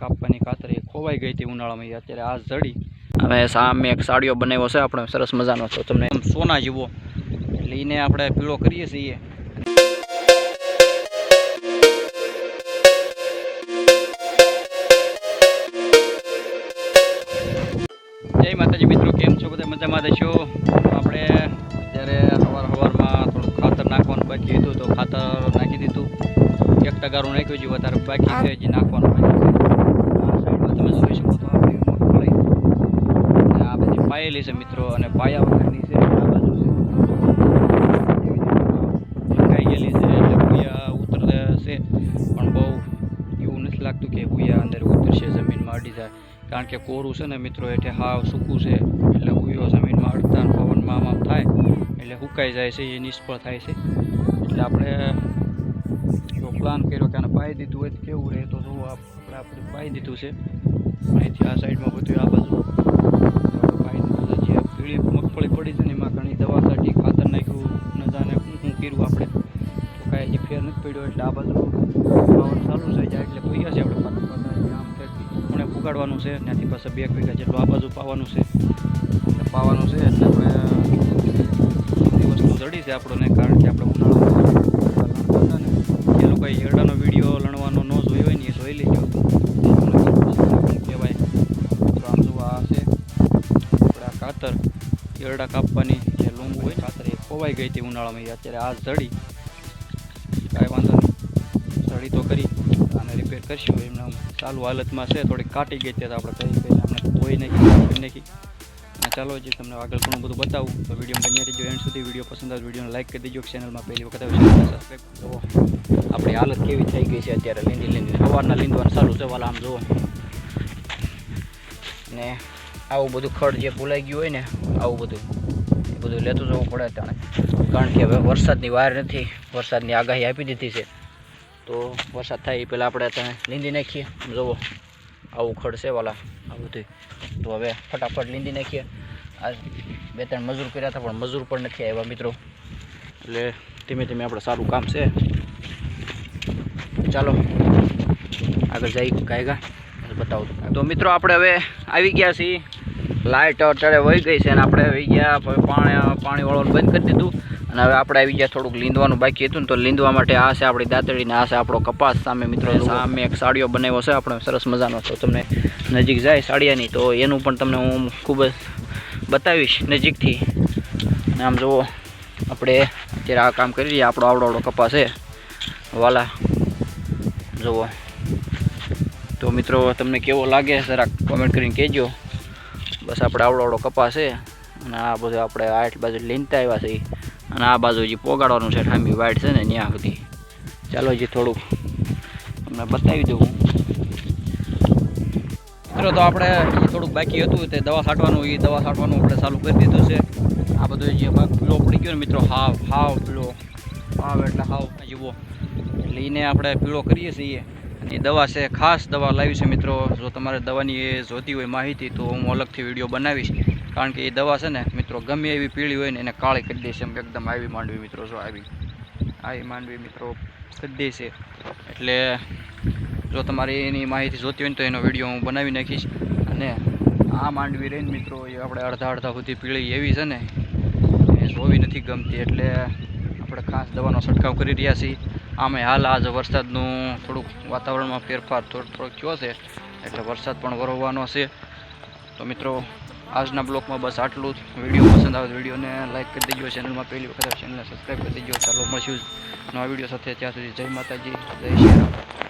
કાપવાની કાતર એ ખોવાઈ ગઈ હતી ઉનાળામાં. એ અત્યારે આ જડી. હવે સામે એક સાડીઓ બનાવ્યો છે આપણે. સરસ મજાનો તો તમને સોના જેવો. એટલે એને આપણે પીળો કરીએ છીએ. જય માતાજી મિત્રો. કેમ છો? બધા મજામાં દેશો આપણે અત્યારે સવાર સવારમાં ખાતર નાખવાનું બાકી હતું. તો ખાતર નાખી દીધું. એક ટકાનું નાખ્યું છે. વધારે બાકી છે નાખવાનું બાકી આ સાઈડમાં તમે જોઈ શકો તો આપણી મગફળી અને આ બધી છે મિત્રો, અને પાયા વગરની છે, આ બાજુ છે. ગયેલી છે, એટલે ભૂયા છે, પણ બહુ એવું નથી લાગતું કે ભૂયા અંદર ઉતરશે, જમીનમાં અડી જાય. કારણ કે કોરું છે ને મિત્રો, એટલે હાવ સૂકું છે. એટલે ભૂયો જમીનમાં અડતા પવનમાં આમ થાય, એટલે સુકાઈ જાય છે, એ નિષ્ફળ થાય છે. એટલે આપણે પ્લાન કર્યો કે આને પાઈ દીધું હોય તો કેવું રહે, તો જુઓ આપણે આપણે પાઈ દીધું છે. અહીંથી આ સાઈડમાં બધું આ બાજુ આપણે પાઈ દીધું છે જે પીળી મગફળી પડી છે ને એમાં ઘણી દવા કાઢી, ખાતર નાખ્યું નજાને શું શું કર્યું આપણે? તો કાંઈ હજી ફેર નથી પડ્યો, એટલે આ બાજુ પાવર ચાલુ થઈ જાય એટલે ભૂયા છે આપણે પાછું પાછા આમ ફેરથી ખૂણે ફુગાડવાનું છે, ત્યાંથી પાછા બે વીઘા જેટલું આ બાજુ પાવાનું છે. એટલે પાવાનું છે, એટલે આપણે વસ્તુ જડી છે આપણને, કારણ કે યરડા કાપવાની જે લૂંગ હોય ને ખોવાઈ ગઈ હતી ઉનાળામાં અત્યારે આ જડી કાંઈ વાંધો નહીં. સળી તો કરી, આને રિપેર કરશું. એમને ચાલુ હાલતમાં છે, થોડીક કાટી ગઈ ત્યારે આપણે કહી કહીને આપણે ધોઈ નાખી નાખી અને ચાલો જે તમને આગળ ઘણું બધું બતાવું. તો વીડિયો બની રહેજો એન્ડ સુધી. વીડિયો પસંદ આવે વિડીયોને લાઈક કરી દેજો. ચેનલમાં પહેલી વખત આવે સબસ્ક્રાઈબ તો આપણી હાલત કેવી થઈ ગઈ છે અત્યારે? લીંડી લીંડી સવારના લીંદવાનું ચાલુ છે, વાલા આમ જુઓ. ને આવું બધું ખડ જે ભૂલાઈ ગયું હોય ને, આવું બધું. એ બધું લેતું જવું પડે તાણે કારણ કે હવે વરસાદની વાર નથી. વરસાદની આગાહી આપી દીધી છે. તો વરસાદ થાય એ પહેલાં આપણે ત્યાં લીંદી નાખીએ. જુઓ, આવું ખડ છે વાલા, આ બધું તો હવે ફટાફટ લીંદી નાખીએ. આ બે ત્રણ મજૂર કર્યા હતા, પણ મજૂર પણ નથી આવ્યા, મિત્રો. એટલે ધીમે ધીમે આપણે સારું કામ છે. ચાલો, આગળ જઈ ગાયગા બતાવું. તો મિત્રો, આપણે હવે આવી ગયા છીએ. લાઇટ અત્યારે વહી ગઈ છે અને આપણે આવી ગયા પાણી પાણી વાળવાનું બંધ કરી દીધું. અને હવે આપણે આવી ગયા થોડુંક લીંદવાનું બાકી હતું ને તો લીંદવા માટે આ છે આપણી દાંતડી ને આ છે આપણો કપાસ સામે મિત્રો. સામે એક સાડીઓ બનાવ્યો છે આપણે સરસ મજાનો. તો તમને નજીક જાય સાડિયાની તો એનું પણ તમને હું ખૂબ જ બતાવીશ નજીકથી. અને આમ જુઓ આપણે અત્યારે આ કામ કરી રહ્યા આપણો આવડો આવડો કપાસ છે. વાલા જુઓ. તો મિત્રો તમને કેવો લાગે જરાક કોમેન્ટ કરીને કહેજો. બસ આપણે આવડો આવડો કપાસ છે. અને આ બધું આપણે આઠ બાજુ લીનતા આવ્યા છે. અને આ બાજુ જે પોગાડવાનું છે ઠામી વાઇટ છે ને ત્યાં સુધી. ચાલો જે થોડુંક તમને બતાવી દઉં. મિત્રો, તો આપણે થોડુંક બાકી હતું તે દવા છાંટવાનું, એ દવા છાંટવાનું આપણે ચાલુ કરી દીધું છે. આ બધો જે પીળો પડી ગયો ને મિત્રો, હાવ હાવ પીળો હાવ એટલે હાવ જેવો. એટલે એને આપણે પીળો કરીએ છીએ. અને દવા છે, ખાસ દવા લાવી છે મિત્રો. જો તમારે દવાની એ જોતી હોય માહિતી, તો હું અલગથી વીડિયો બનાવીશ. કારણ કે એ દવા છે ને, મિત્રો, ગમે એવી પીળી હોય ને, એને કાળી કરી દેશે એમ એકદમ આવી માંડવી મિત્રો, જો આવી. આવી માંડવી મિત્રો કરી દેશે. એટલે જો તમારે એની માહિતી જોતી હોય ને, તો એનો વીડિયો હું બનાવી નાખીશ. અને આ માંડવી રહીને મિત્રો, એ આપણે અડધા અડધા સુધી પીળી એવી છે ને, એ જોવી નથી ગમતી. એટલે આપણે ખાસ દવાનો છંટકાવ કરી રહ્યા છીએ. આમે હાલ આજ વરસાદનું થોડુંક વાતાવરણમાં ફેરફાર થોડો થોડોક થયો છે, એટલે વરસાદ પણ વરવવાનો છે. તો મિત્રો, આજના બ્લોકમાં બસ આટલું જ. વીડિયો પસંદ આવે વિડીયોને લાઇક કરી દેજો, ચેનલમાં પહેલી વખત ચેનલને સબસ્ક્રાઈબ કરી દેજો. ચાલો મળશું નવા વીડિયો સાથે. ત્યાં સુધી જય માતાજી, જય શ્રી રામ.